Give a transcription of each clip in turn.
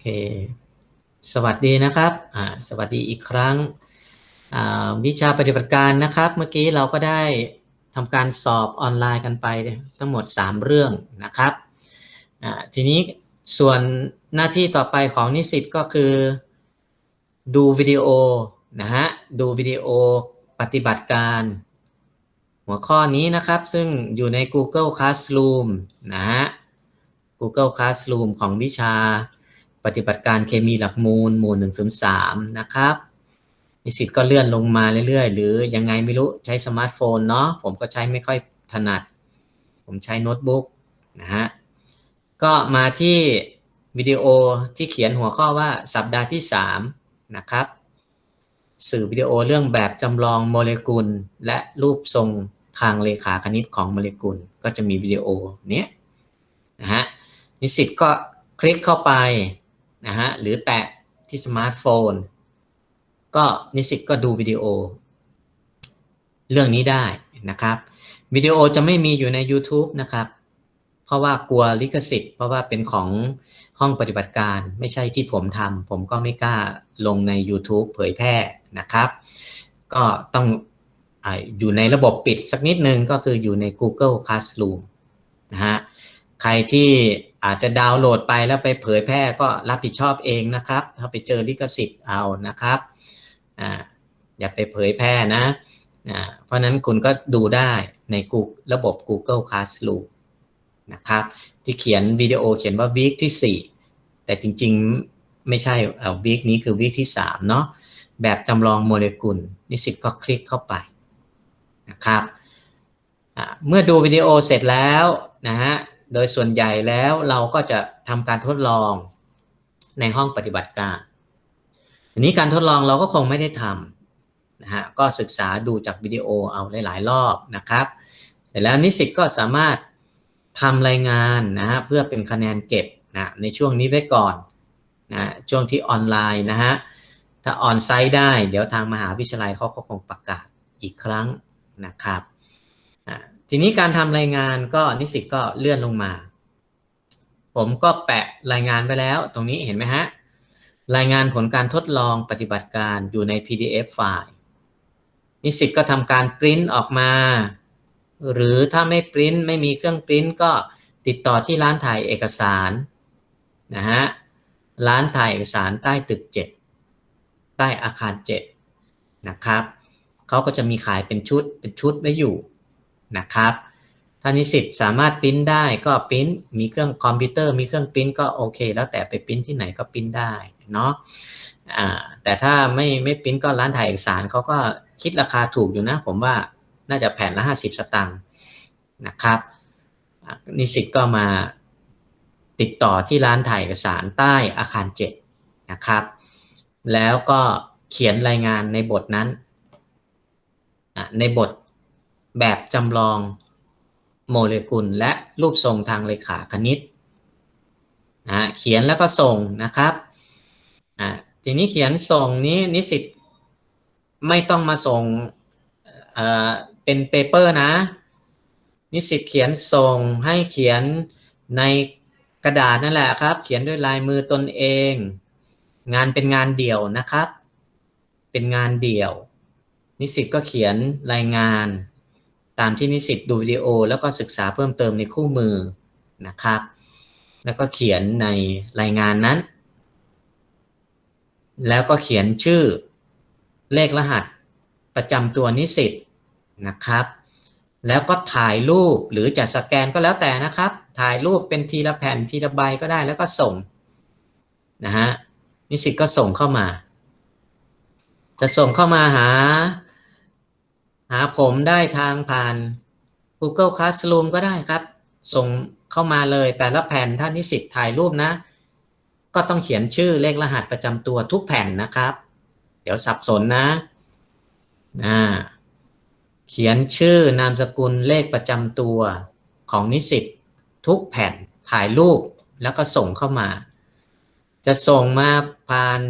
เค สวัสดีนะครับอ่าสวัสดีอีกครั้งอ่าวิชาปฏิบัติการนะครับ เมื่อกี้เราก็ได้ทำการสอบออนไลน์กันไปทั้งหมด 3 เรื่องนะครับอ่าทีนี้ส่วนหน้าที่ต่อไปของนิสิตก็คือ ดูวิดีโอนะฮะดูวิดีโอปฏิบัติการ หัวข้อนี้นะครับซึ่งอยู่ใน Google Classroom นะฮะ Google Classroom ของวิชา ปฏิบัติการเคมีหลักมูล หมู่ 103 นะครับนิสิตก็เลื่อนลงมาเรื่อยๆ หรือยังไงไม่รู้ใช้สมาร์ทโฟนเนาะผมก็ใช้ไม่ค่อยถนัด ผมใช้โน้ตบุ๊กนะฮะก็มาที่วิดีโอที่เขียนหัวข้อว่าสัปดาห์ที่ 3 นะครับ สื่อวิดีโอเรื่องแบบจำลองโมเลกุล และรูปทรงทางเลขาคณิตของโมเลกุล ก็จะมีวิดีโอเนี้ยนะฮะนิสิตก็คลิกเข้าไป นะฮะหรือแตะที่สมาร์ทโฟน ก็นิสิตก็ดูวิดีโอ เรื่องนี้ได้นะครับวิดีโอจะไม่มีอยู่ใน YouTube นะครับ เพราะว่ากลัวลิขสิทธิ์ เพราะว่าเป็นของห้องปฏิบัติการไม่ใช่ที่ผมทำผมก็ไม่กล้าลงใน YouTube เผยแพร่นะครับ ก็ต้องออยู่ในระบบปิดสักนิดนึงก็คืออยู่ใน Google Classroom นะฮะใครที่ อาจจะดาวน์โหลดไปแล้วไปเผยแพร่ก็รับผิดชอบเองนะครับ ถ้าไปเจอลิขสิทธิ์เอานะครับอ่าอย่าไปเผยแพร่นะอ่าเพราะนั้นคุณก็ดูได้ใน Google ระบบ Google Classroom นะครับ ที่เขียนวิดีโอเขียนว่าวีคที่ 4 แต่จริงๆไม่ใช่เอาวีคนี้คือวีคที่ 3 เนาะแบบจำลองโมเลกุล นิสิตก็คลิกเข้าไปนะครับเมื่อดูวิดีโอเสร็จแล้วนะฮะ โดยส่วนใหญ่แล้วเราก็จะทำการทดลองในห้องปฏิบัติการอันนี้การทดลองเราก็คงไม่ได้ทำนะฮะก็ศึกษาดูจากวิดีโอเอาหลายๆรอบนะครับ เสร็จแล้วนิสิตก็สามารถทำรายงานนะฮะเพื่อเป็นคะแนนเก็บนะในช่วงนี้ไว้ก่อนนะช่วงที่ออนไลน์นะฮะถ้าออนไซต์ได้ เดี๋ยวทางมหาวิทยาลัยเขาก็คงประกาศอีกครั้งนะครับ ทีนี้การทำรายงานก็นิสิตก็เลื่อนลงมา ผมก็แปะรายงานไปแล้ว ตรงนี้เห็นไหมฮะ รายงานผลการทดลองปฏิบัติการอยู่ใน PDF ไฟล์ นิสิตก็ทำการปริ้นออกมา หรือถ้าไม่ปริ้นไม่มีเครื่องปริ้นก็ติดต่อที่ร้านถ่ายเอกสารนะฮะ ร้านถ่ายเอกสารใต้ตึก 7 ใต้อาคาร 7 นะครับ เขาก็จะมีขายเป็นชุดเป็นชุดไว้อยู่ นะครับ ถ้านิสิตสามารถปริ้นได้ก็ปริ้นมีเครื่องคอมพิวเตอร์มีเครื่องปริ้นก็โอเค แล้วแต่ไปปริ้นที่ไหนก็ปริ้นได้เนาะแต่ถ้าไม่ไม่ปริ้นก็ร้านถ่ายเอกสารเขาก็คิดราคาถูกอยู่นะ ผมว่าน่าจะแผ่นละ 50 สตางค์นะครับนิสิตก็มาติดต่อที่ร้านถ่ายเอกสารใต้อาคาร 7 นะครับ แล้วก็เขียนรายงานในบทนั้น ในบท แบบจำลองโมเลกุลและรูปทรงทางเลขาคณิตนะเขียนแล้วก็ส่งนะครับอ่าทีนี้เขียนส่งนี้นิสิตไม่ต้องมาส่งเเป็นเปเปอร์นะ นิสิตเขียนส่งให้เขียนในกระดาษนั่นแหละครับ เขียนด้วยลายมือตนเอง งานเป็นงานเดี่ยวนะครับ เป็นงานเดี่ยว นิสิตก็เขียนรายงาน ตามที่นิสิตดูวิดีโอ แล้วก็ศึกษาเพิ่มเติมในคู่มือนะครับ แล้วก็เขียนในรายงานนั้น แล้วก็เขียนชื่อเลขรหัสประจำตัวนิสิตนะครับ แล้วก็ถ่ายรูปหรือจะสแกนก็แล้วแต่นะครับ ถ่ายรูปเป็นทีละแผ่นทีละใบก็ได้แล้วก็ส่งนะฮะนิสิตก็ส่งเข้ามา จะส่งเข้ามาหา หาผมได้ทางผ่าน Google Classroom ก็ได้ครับ ส่งเข้ามาเลยแต่ละแผ่นถ้านิสิตถ่ายรูปนะ ก็ต้องเขียนชื่อเลขรหัสประจำตัวทุกแผ่นนะครับ เดี๋ยวสับสนนะนะเขียนชื่อนามสกุลเลขประจำตัวของนิสิตทุกแผ่นถ่ายรูปแล้วก็ส่งเข้ามา จะส่งมาผ่าน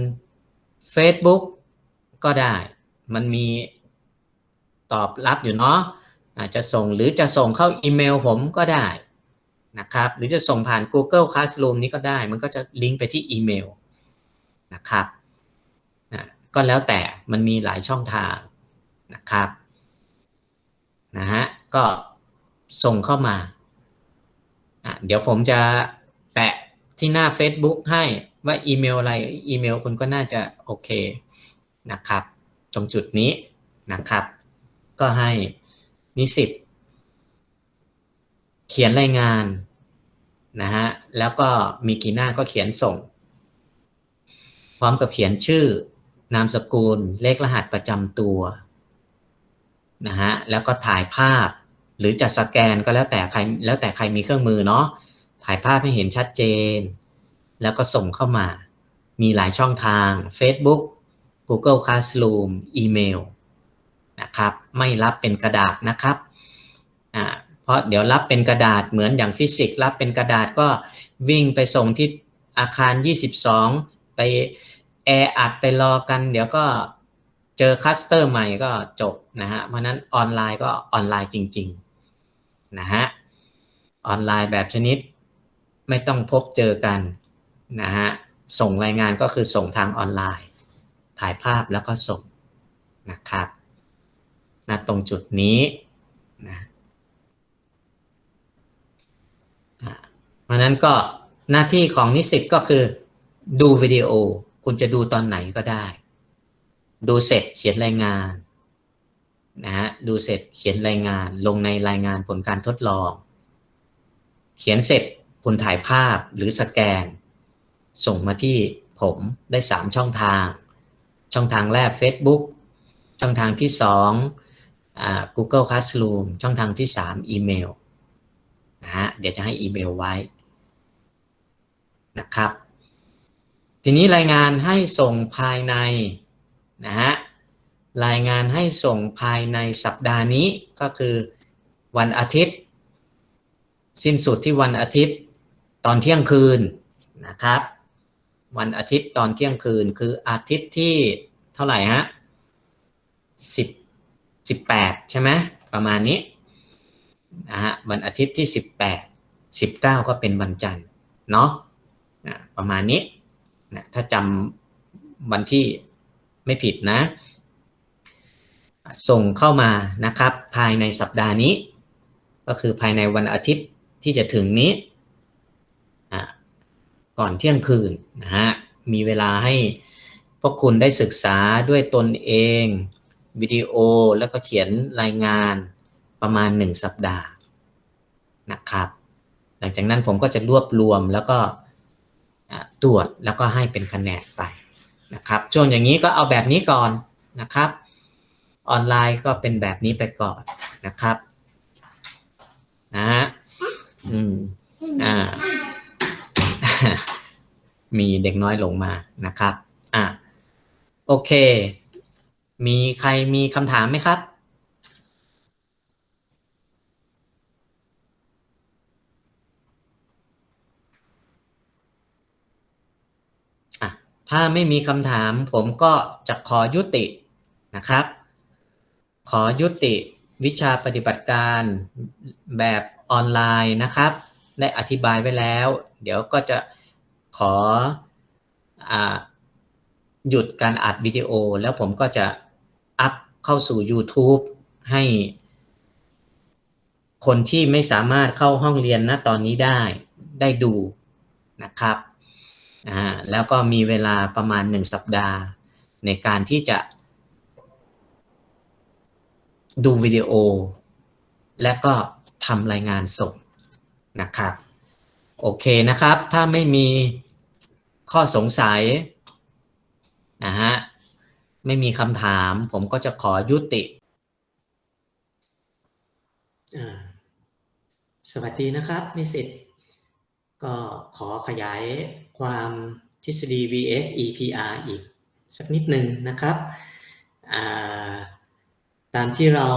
Facebook ก็ได้ มันมี ตอบรับอยู่เนาะอาจจะส่งหรือจะส่งเข้าอีเมลผมก็ได้นะครับหรือจะส่งผ่าน Google Classroom นี้ก็ได้ มันก็จะลิงก์ไปที่อีเมลนะครับนะก็แล้วแต่มันมีหลายช่องทางนะครับนะฮะก็ส่งเข้ามาอะเดี๋ยวผมจะแปะที่หน้า Facebook ให้ว่าอีเมลอะไรอีเมลคุณก็น่าจะโอเคนะครับ ตรงจุดนี้นะครับ ก็ให้นิสิตเขียนรายงานนะฮะแล้วก็มีกี่หน้าก็เขียนส่ง พร้อมกับเขียนชื่อนามสกุลเลขรหัสประจำตัวนะฮะแล้วก็ถ่ายภาพหรือจะสแกนก็แล้วแต่ใครแล้วแต่ใครมีเครื่องมือเนาะถ่ายภาพให้เห็นชัดเจน แล้วก็ส่งเข้ามา มีหลายช่องทาง Facebook Google Classroom อีเมล นะครับ ไม่รับเป็นกระดาษนะครับเพราะเดี๋ยวรับเป็นกระดาษเหมือนอย่างฟิสิกส์รับเป็นกระดาษก็วิ่งไปส่งที่อาคาร 22 ไปแออัดไปรอกัน เดี๋ยวก็เจอคัสเตอร์ใหม่ก็จบนะฮะเพราะนั้นออนไลน์ก็ออนไลน์จริงๆนะฮะออนไลน์แบบชนิดไม่ต้องพบเจอกันนะฮะส่งรายงานก็คือส่งทางออนไลน์ ถ่ายภาพแล้วก็ส่งนะครับ นะตรงจุดนี้นะเพราะนั้นก็หน้าที่ของนิสิตก็คือดูวิดีโอ คุณจะดูตอนไหนก็ได้ ดูเสร็จเขียนรายงานนะฮะดูเสร็จเขียนรายงานลงในรายงานผลการทดลอง เขียนเสร็จคุณถ่ายภาพหรือสแกน ส่งมาที่ผมได้ 3 ช่องทาง ช่องทางแรก Facebook ช่องทางที่2อ่า Google Classroom ช่องทางที่ 3 อีเมลนะฮะเดี๋ยวจะให้อีเมลไว้นะครับ ทีนี้รายงานให้ส่งภายในนะฮะรายงานให้ส่งภายในสัปดาห์นี้ก็คือวันอาทิตย์ สิ้นสุดที่วันอาทิตย์ตอนเที่ยงคืนนะครับ วันอาทิตย์ตอนเที่ยงคืนคืออาทิตย์ที่เท่าไหร่ฮะสิบ สิบแปดใช่ไหมประมาณนี้นะฮะวันอาทิตย์ที่สิบแปดสิบเก้าก็เป็นวันจันทร์เนาะนะประมาณนี้นะถ้าจำวันที่ไม่ผิดนะ ส่งเข้ามานะครับ ภายในสัปดาห์นี้ ก็คือภายในวันอาทิตย์ที่จะถึงนี้อะก่อนเที่ยงคืนนะฮะมีเวลาให้พวกคุณได้ศึกษาด้วยตนเอง วิดีโอแล้วก็เขียนรายงานประมาณ 1 สัปดาห์นะครับ หลังจากนั้นผมก็จะรวบรวมแล้วก็ตรวจแล้วก็ให้เป็นคะแนนไปนะครับช่วงอย่างนี้ก็เอาแบบนี้ก่อนนะครับ ออนไลน์ก็เป็นแบบนี้ไปก่อนนะครับนะฮะอืมอ่า มีเด็กน้อยหลงมานะครับ อะโอเค มีใครมีคำถามไหมครับ ถ้าไม่มีคำถามผมก็จะขอยุตินะครับ ขอยุติวิชาปฏิบัติการแบบออนไลน์นะครับ ได้อธิบายไว้แล้ว เดี๋ยวก็จะขออหยุดการอัดวิดีโอแล้วผมก็จะ อัพเข้าสู่ YouTube ให้ คนที่ไม่สามารถเข้าห้องเรียนณตอนนี้ได้ได้ดูนะครับแล้วก็มีเวลาประมาณ 1 สัปดาห์ ในการที่จะ ดูวิดีโอ และก็ทำรายงานส่งนะครับ โอเคนะครับ ถ้าไม่มีข้อสงสัยนะฮะ ไม่มีคำถาม ผมก็จะขอยุติ สวัสดีนะครับนิสิตก็ขอขยายความทฤษฎี vs EPR อีกสักนิดหนึ่งนะครับ ตามที่เรา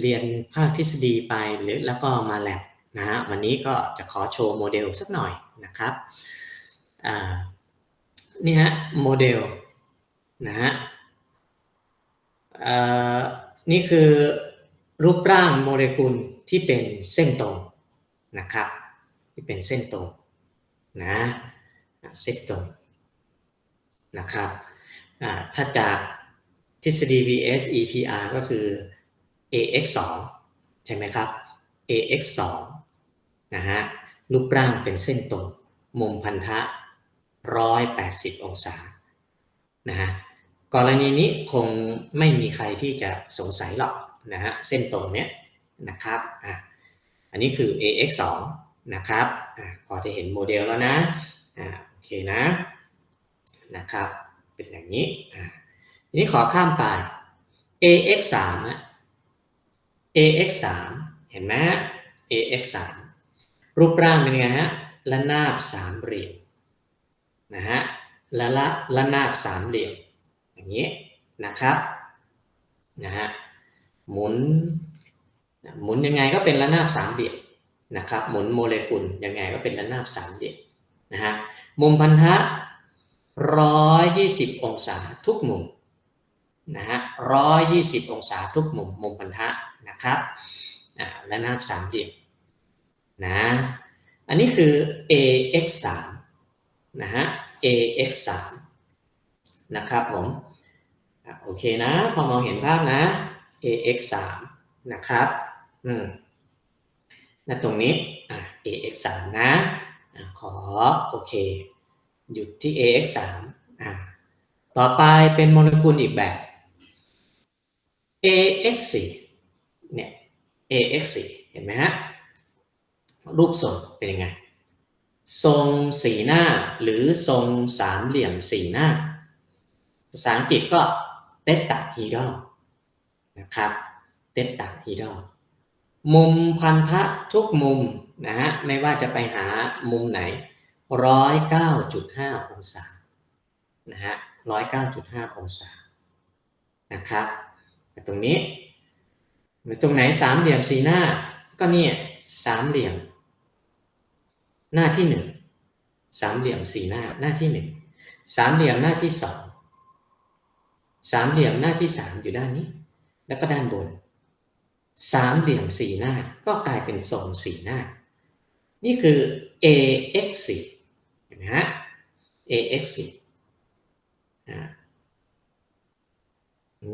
เรียนภาคทฤษฎีไปหรือแล้วก็มาแลบนะฮะวันนี้ก็จะขอโชว์โมเดลสักหน่อยนะครับนี่ฮะโมเดลนะฮะ นี่คือรูปร่างโมเลกุลที่เป็นเส้นตรงนะครับ ที่เป็นเส้นตรงนะเส้นตรงนะครับถ้าจากทฤษฎี vs EPR ก็คือ ax 2ใช่ไหมครับ ax 2นะฮะรูปร่างเป็นเส้นตรง มุมพันธะ 180 องศานะฮะ กรณีนี้คงไม่มีใครที่จะสงสัยหรอกนะฮะเส้นตรงเนี้ยนะครับอะอันนี้คือ ax 2นะครับอะพอจะเห็นโมเดลแล้วนะอะโอเคนะนะครับเป็นอย่างนี้อะทีนี้ขอข้ามไป ax 3อะ ax 3เห็นไหม ax 3รูปร่างเป็นไงฮะระนาบสามเหลี่ยมนะฮะละละระนาบสามเหลี่ยม อย่างนี้นะครับนะฮะหมุนหมุนยังไงก็เป็นระนาบสามเหลี่ยมนะครับหมุนโมเลกุลยังไงก็เป็นระนาบสามเหลี่ยมนะฮะมุมพันธะร้อยยี่สิบองศาทุกมุมนะฮะร้อยยี่สิบองศาทุกมุมมุมพันธะนะครับระนาบสามเหลี่ยมนะอันนี้คือ ax 3นะฮะ ax 3นะครับผม โอเคนะ พอมองเห็นภาพนะ ax 3นะครับอืมนะตรงนี้อะ ax 3นะอะขอโอเค หยุดที่ ax 3อะต่อไปเป็นโมเลกุลอีกแบบ ax 4เนี่ย ax 4เห็นไหมฮะ รูปทรงเป็นยังไง ทรงสีหน้าหรือทรงสามเหลี่ยมสีหน้า ภาษาอังกฤษก็ เตตาฮีดอลนะครับเตตาฮีดอลมุมพันธะทุกมุมนะฮะไม่ว่าจะไปหามุมไหนร้อยเก้าจุดห้าองศานะฮะร้อยเก้าจุดห้าองศานะครับตรงนี้ตรงไหนสามเหลี่ยมสีหน้าก็เนี่ยสามเหลี่ยม หน้าที่หนึ่งสามเหลี่ยมสี่หน้าหน้าที่หนึ่งสามเหลี่ยมหน้าที่สอง สามเหลี่ยมหน้าที่สามอยู่ด้านนี้ แล้วก็ด้านบน สามเหลี่ยมสี่หน้าก็กลายเป็นทรงสี่หน้า นี่คือ ax 4เห็นไหมฮะ ax 4อ่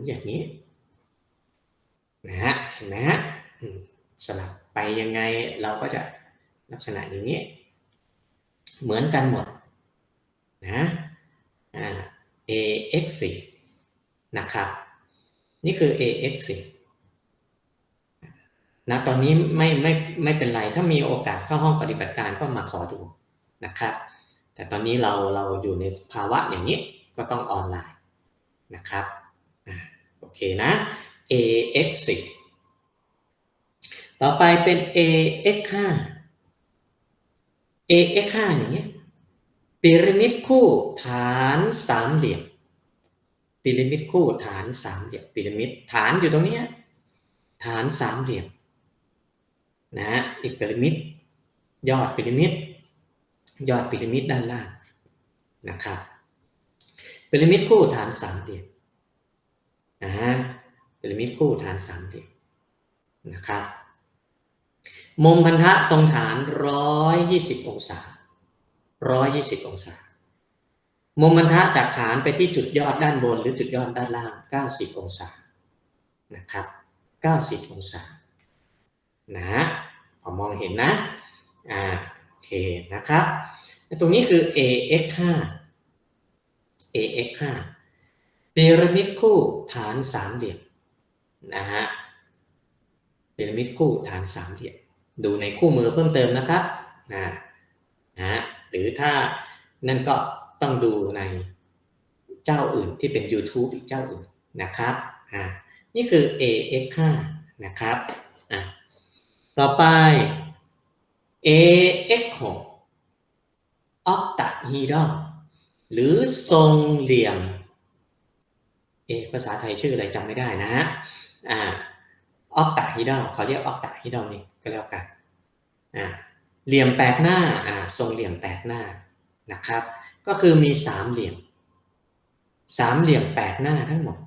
อย่างนี้นะฮะเห็นไหมฮะสลับไปยังไงเราก็จะลักษณะอย่างนี้ เหมือนกันหมดนะอ่า ax 4 นะครับ นี่คือ ax 4นะตอนนี้ไม่ไม่ไม่เป็นไรถ้ามีโอกาสเข้าห้องปฏิบัติการก็มาขอดูนะครับ แต่ตอนนี้เราเราอยู่ในภาวะอย่างนี้ก็ต้องออนไลน์นะครับโอเคนะ ax 4ต่อไปเป็น ax 5 ax 5อย่างเงี้ยพีระมิดคู่ฐานสามเหลี่ยม พีระมิดคู่ฐานสามเหลี่ยมพีระมิดฐานอยู่ตรงนี้ฐานสามเหลี่ยมนะฮะอีกพีระมิดยอดพีระมิดยอดพีระมิดด้านล่างนะครับพีระมิดคู่ฐานสามเหลี่ยมนะฮะพีระมิดคู่ฐานสามเหลี่ยมนะครับมุมพันธะตรงฐาน 120 องศา 120 องศา มุมพันธะจากฐานไปที่จุดยอดด้านบน หรือจุดยอดด้านล่าง 90 องศา นะครับ 90 องศา นะ พอมองเห็นนะ อ่า โอเค นะครับ ตรงนี้คือ ax 5 ax 5พีระมิดคู่ฐานสามเหลี่ยม นะฮะพีระมิดคู่ฐานสามเหลี่ยม ดูในคู่มือเพิ่มเติมนะครับ นะ นะ หรือถ้านั่นก็ ต้องดูในเจ้าอื่นที่เป็น YouTube อีกเจ้าอื่นนะครับอ่านี่คือ AX 5 นะครับอ่าต่อไป AX 6 octahedron หรือทรงเหลี่ยมเอภาษาไทยชื่ออะไรจำไม่ได้นะฮะอ่าออกตาฮิดอลเขาเรียกออกตาฮิดอลนี่ก็แล้วกันอ่าเหลี่ยมแปดหน้าอ่าทรงเหลี่ยมแปดหน้านะครับ ก็คือมีสามเหลี่ยม สามเหลี่ยมแปดหน้าทั้งหมด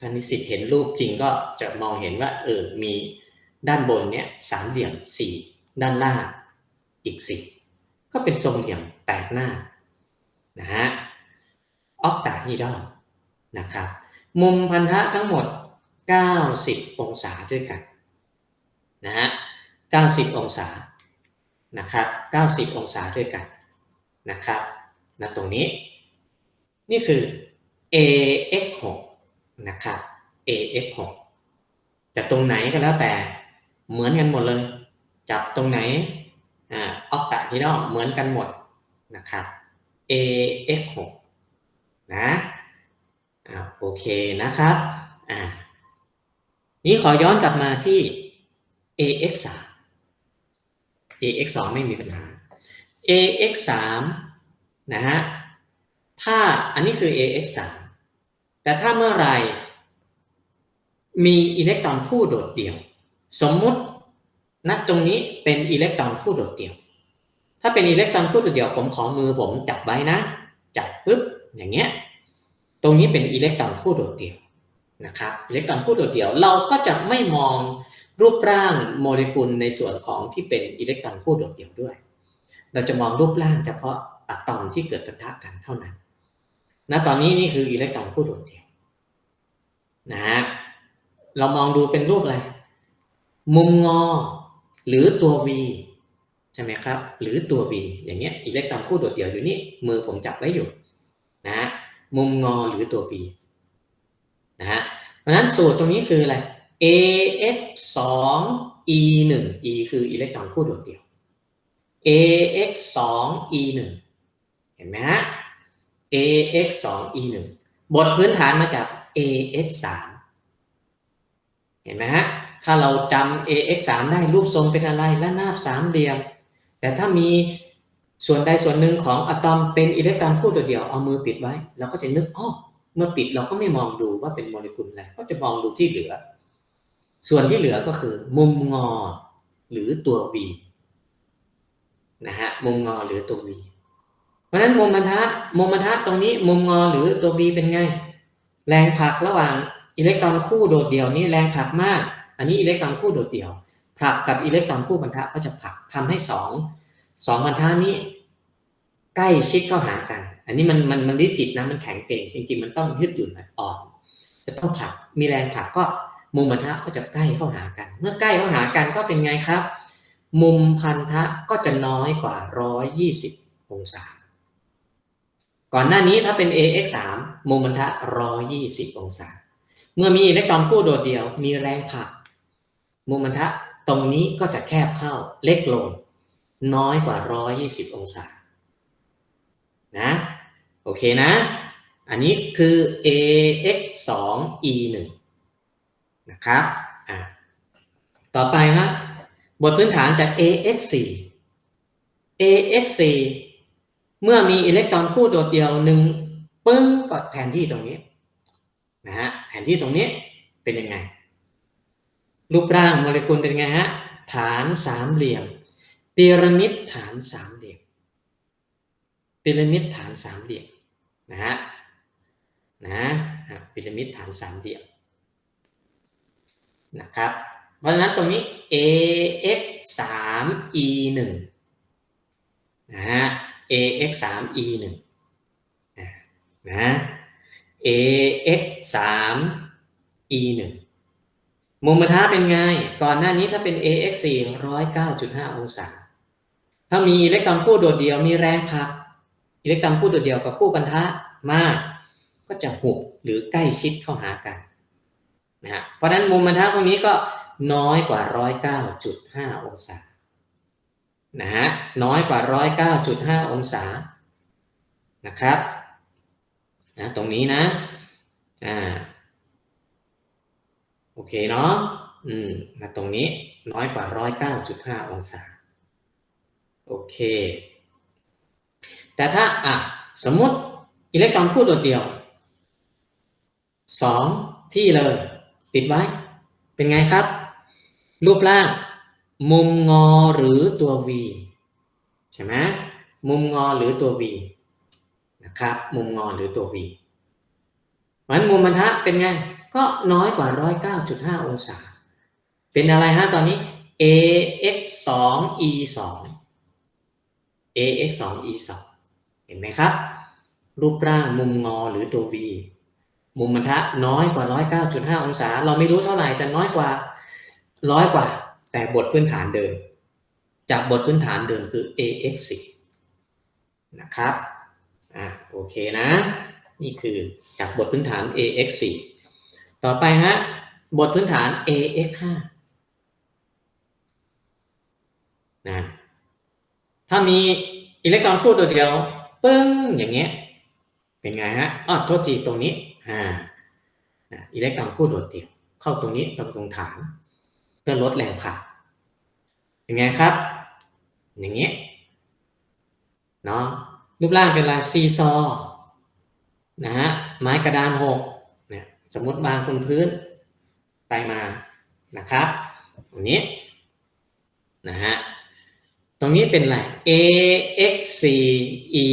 ท่านนิสิตเห็นรูปจริงก็จะมองเห็นว่าเออมีด้านบนเนี้ยสามเหลี่ยมสี่ด้านล่างอีกสี่ก็เป็นทรงเหลี่ยมแปดหน้านะฮะออกตาฮีดอลนะครับ มุมพันธะทั้งหมด 90 องศาด้วยกันนะฮะ90 องศานะครับ90 องศาด้วยกัน นะครับนะตรงนี้ นี่คือ ax 6นะครับ ax 6จะตรงไหนก็แล้วแต่เหมือนกันหมดเลย จับตรงไหนออกตาฮีดอเหมือนกันหมดนะครับ ax 6นะอ่าโอเคนะครับอ่านี้ขอย้อนกลับมาที่ ax 3 ax 2ไม่มีปัญหา ax 3นะฮะถ้าอันนี้คือ ax 3แต่ถ้าเมื่อไหรมีอิเล็กตรอนคู่โดดเดี่ยว สมมุตินัดตรงนี้เป็นอิเล็กตรอนคู่โดดเดี่ยว ถ้าเป็นอิเล็กตรอนคู่โดดเดี่ยวผมขอมือผมจับไว้นะ จับปุ๊บอย่างเงี้ยตรงนี้เป็นอิเล็กตรอนคู่โดดเดี่ยวนะครับอิเล็กตรอนคู่โดดเดี่ยวเราก็จะไม่มองรูปร่างโมเลกุลในส่วนของที่เป็นอิเล็กตรอนคู่โดดเดี่ยวด้วย เราจะมองรูปร่างเฉพาะอะตอมที่เกิดปะทะกันเท่านั้นณตอนนี้นี่คืออิเล็กตรอนคู่โดดเดี่ยวนะฮะเรามองดูเป็นรูปอะไร มุมงอ หรือตัว V ใช่ไหมครับ หรือตัว V อย่างเงี้ยอิเล็กตรอนคู่โดดเดี่ยวอยู่นี่ มือผมจับไว้อยู่นะฮะมุมงอหรือตัว V นะฮะเพราะฉะนั้นสูตรตรงนี้คืออะไร ax 2 e 1 e คืออิเล็กตรอนคู่โดดเดี่ยว ax 2 e 1เห็นไหมฮะ ax 2 e 1บทพื้นฐานมาจาก ax 3เห็นไหมฮะ ถ้าเราจำ ax 3ได้รูปทรงเป็นอะไรและนาบสามเหลี่ยม แต่ถ้ามีส่วนใดส่วนหนึ่งของอะตอมเป็นอิเล็กตรอนคู่โดดเดียวเอามือปิดไว้ เราก็จะนึกอ้อเมื่อปิดเราก็ไม่มองดูว่าเป็นโมเลกุลอะไรก็จะมองดูที่เหลือ ส่วนที่เหลือก็คือ มุมงอหรือตัว v นะฮะมุมงอหรือตัว v เพราะฉะนั้นมุมบรรทัดมุมบรรทัดตรงนี้มุมงอหรือตัว v เป็นไง แรงผลักระหว่างอิเล็กตรอนคู่โดดเดี่ยวนี้แรงผลักมาก อันนี้อิเล็กตรอนคู่โดดเดี่ยวผลักกับอิเล็กตรอนคู่บรรทัดก็จะผลักทำให้สองสองบรรทัดนี้ใกล้ชิดเข้าหากัน อันนี้มันมันมันดิจิตนะมันแข็งเก่งจริง ๆ มันต้องยืดหยุ่นอ่อนจะต้องผลักมีแรงผลักก็มุมบรรทัดก็จะใกล้เข้าหากัน เมื่อใกล้เข้าหากันก็เป็นไงครับ มุมพันธะก็จะน้อยกว่า 120 องศา ก่อนหน้านี้ถ้าเป็น ax 3 มุมบรรทัด120 องศา เมื่อมีอิเล็กตรอนคู่โดดเดี่ยวมีแรงผลัก มุมบรรทัดตรงนี้ก็จะแคบเข้าเล็กลง น้อยกว่า 120 องศา นะ โอเคนะ อันนี้คือ ax 2 e 1 นะครับ อ่าต่อไปครั บทพื้นฐานจาก ax 4 ax 4 เมื่อมีอิเล็กตรอนคู่โดดเดี่ยวหนึ่งปึ้งก็แทนที่ตรงนี้นะฮะแทนที่ตรงนี้เป็นยังไง รูปร่างโมเลกุลเป็นไงฮะฐานสามเหลี่ยมพีระมิดฐานสามเหลี่ยมพีระมิดฐานสามเหลี่ยมนะฮะนะพีระมิดฐานสามเหลี่ยมนะครับ เพราะฉะนั้นตรงนี้ ax 3 e 1นะฮะ ax 3 e 1นะ ax 3 e 1มุมบรรทัดเป็นไง ก่อนหน้านี้ถ้าเป็น ax 4 109.5 องศา ถ้ามีอิเล็กตรอนคู่โดดเดี่ยวมีแรงผลัก อิเล็กตรอนคู่โดดเดี่ยวกับคู่บรรทัดมาก ก็จะหุบหรือใกล้ชิดเข้าหากันนะฮะเพราะฉะนั้นมุมบรรทัดตรงนี้ก็ น้อยกว่า 109.5 องศานะฮะน้อยกว่า 109.5 องศานะครับนะตรงนี้นะอ่าโอเคเนาะอืมนะตรงนี้น้อยกว่า 109.5 องศาโอเค แต่ถ้าอะสมมติอิเล็กตรอนคู่โดดเดี่ยวสองที่เลยปิดไว้ เป็นไงครับ รูปร่าง มุมงอหรือตัว V ใช่ไหมมุมงอหรือตัว V นะครับ มุมงอหรือตัว V มันมุมบรรทัดเป็นไง ก็น้อยกว่า 109.5 องศา เป็นอะไรฮะตอนนี้ ax 2 e 2 ax 2 e 2เห็นไหมครับ รูปร่างมุมงอหรือตัว V มุมมันทะน้อยกว่า 109.5 องศา เราไม่รู้เท่าไหร่แต่น้อยกว่า ร้อยกว่า แต่บทพื้นฐานเดิม จากบทพื้นฐานเดิมคือ ax 4นะครับอ่าโอเคนะ นี่คือจากบทพื้นฐาน ax 4ต่อไปฮะบทพื้นฐาน ax 5นะถ้ามีอิเล็กตรอนคู่ตัวเดียวปึ้งอย่างเงี้ยเป็นไงฮะอ๋อโทษทีตรงนี้อ่าอิเล็กตรอนคู่โดดเดี่ยว เข้าตรงนี้ตรงตรงฐาน เพื่อลดแรงผลักเป็นไงครับ อย่างเงี้ยเนาะรูปร่างเป็นลายซีซอนะฮะไม้กระดานหกเนี่ยสมมติวางบนพื้นไปมานะครับตรงนี้นะฮะตรงนี้เป็นอะไร ax 4 e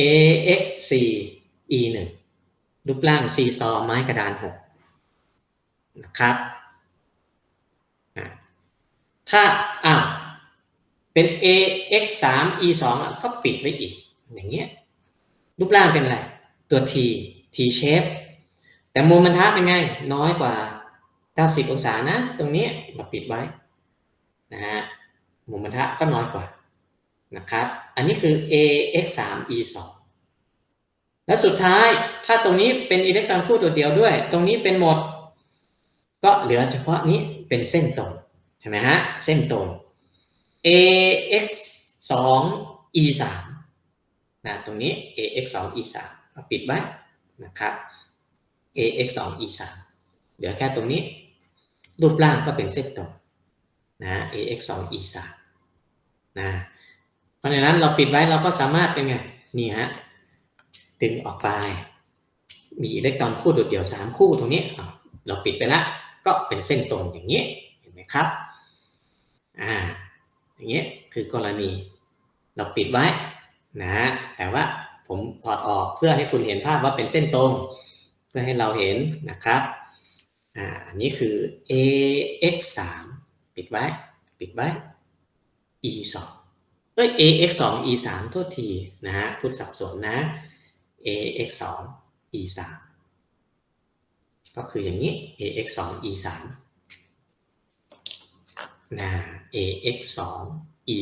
1 ax 4 e 1รูปร่างซีซอไม้กระดานหกนะครับ ถ้าอ้าวเป็น ax 3 e 2ก็ปิดไว้อีก อย่างเงี้ยรูปร่างเป็นอะไร ตัว t t shape แต่มุมมันทับเป็นไง น้อยกว่า 90 องศานะ ตรงนี้เราปิดไว้นะฮะมุมมันทะก็น้อยกว่านะครับ อันนี้คือ ax 3 e 2และสุดท้ายถ้าตรงนี้เป็นอิเล็กตรอนคู่ตัวเดียวด้วย ตรงนี้เป็นหมด ก็เหลือเฉพาะนี้เป็นเส้นตรง ช่ไหมฮะ เส้นตรง ax 2 e 3นะตรงนี้ ax 2 e 3ปิดไว้นะครับ ax 2 e 3เหลือแค่ตรงนี้ รูปร่างก็เป็นเส้นตรงนะ ax 2 e 3นะเพราะฉะนั้นเราปิดไว้เราก็สามารถเป็นไงนี่ฮะดึงออกไป มีอิเล็กตรอนคู่โดดเดี่ยว 3 คู่ตรงนี้เราปิดไปแล้วก็เป็นเส้นตรงอย่างนี้เห็นไหมครับ อ่าอย่างนี้ยคือกรณี เราปิดไว้นะแต่ว่าผมถอดออกเพื่อให้คุณเห็นภาพว่าเป็นเส้นตรง เพื่อให้เราเห็นนะครับอ่าอันนี้คือ ax 3ปิดไว้ ปิดไว้ e 2เอ้ย ax 2 e 3โทษทีนะฮะพูดสับสนนะ ax 2 e 3ก็คืออย่างนี้ ax 2 e 3 นะ ax 2 e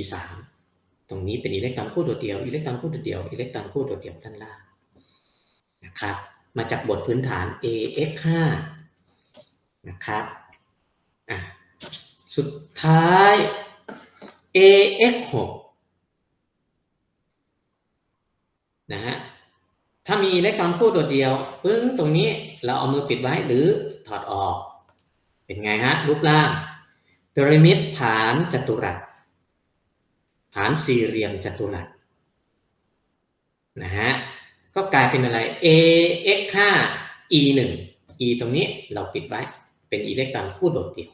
3ตรงนี้เป็นอิเล็กตรอนคู่โดดเดี่ยวอิเล็กตรอนคู่โดดเดี่ยวอิเล็กตรอนคู่โดดเดี่ยวด้านล่างนะครับมาจากบทพื้นฐาน ax 5นะครับอะสุดท้าย ax 6นะฮะถ้ามีอิเล็กตรอนคู่ตัวเดียวปึ้งตรงนี้เราเอามือปิดไว้หรือถอดออก เป็นไงฮะรูปร่าง พีระมิดฐานจัตุรัสฐานสี่เหลี่ยมจัตุรัสนะฮะก็กลายเป็นอะไร ax 5 e 1 e ตรงนี้เราปิดไว้ เป็นอิเล็กตรอนคู่โดดเดี่ยว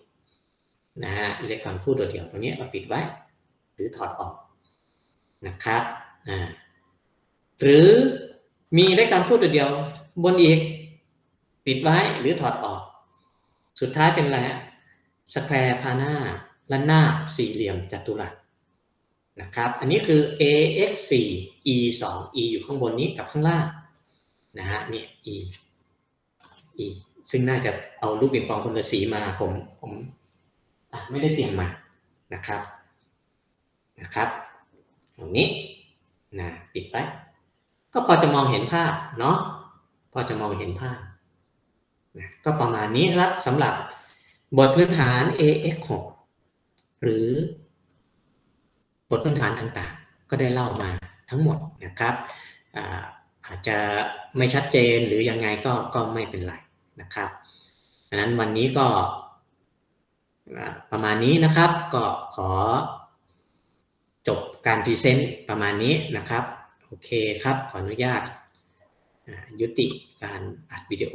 นะฮะอิเล็กตรอนคู่โดดเดี่ยวตรงนี้เราปิดไว้ หรือถอดออกนะครับอ่าหรือมีอิเล็กตรอนคู่ตัวเดี่ยวบนอีก ปิดไว้หรือถอดออก สุดท้ายเป็นอะไรฮะ สแควร์พาหน้าละนาบสี่เหลี่ยมจัตุรัสนะครับอันนี้คือ ax 4 e 2 e อยู่ข้างบนนี้กับข้างล่างนะฮะเนี่ย e e ซึ่งน่าจะเอารูปปิงปองคนละสีมาผมผมไม่ได้เตรียมมานะครับนะครับตรงนี้นะปิดไว้ก็พอจะมองเห็นภาพเนาะพอจะมองเห็นภาพนะก็ประมาณนี้ครับสำหรับ บทพื้นฐาน AX 6หรือบทพื้นฐานต่างๆ ก็ได้เล่ามาทั้งหมดนะครับอาจจะไม่ชัดเจนหรือยังไงก็ก็ไม่เป็นไรนะครับดังนั้นวันนี้ก็ประมาณนี้นะครับก็ขอจบการพรีเซนต์ประมาณนี้นะครับ โอเคครับ ขออนุญาตยุติการอัดวิดีโอ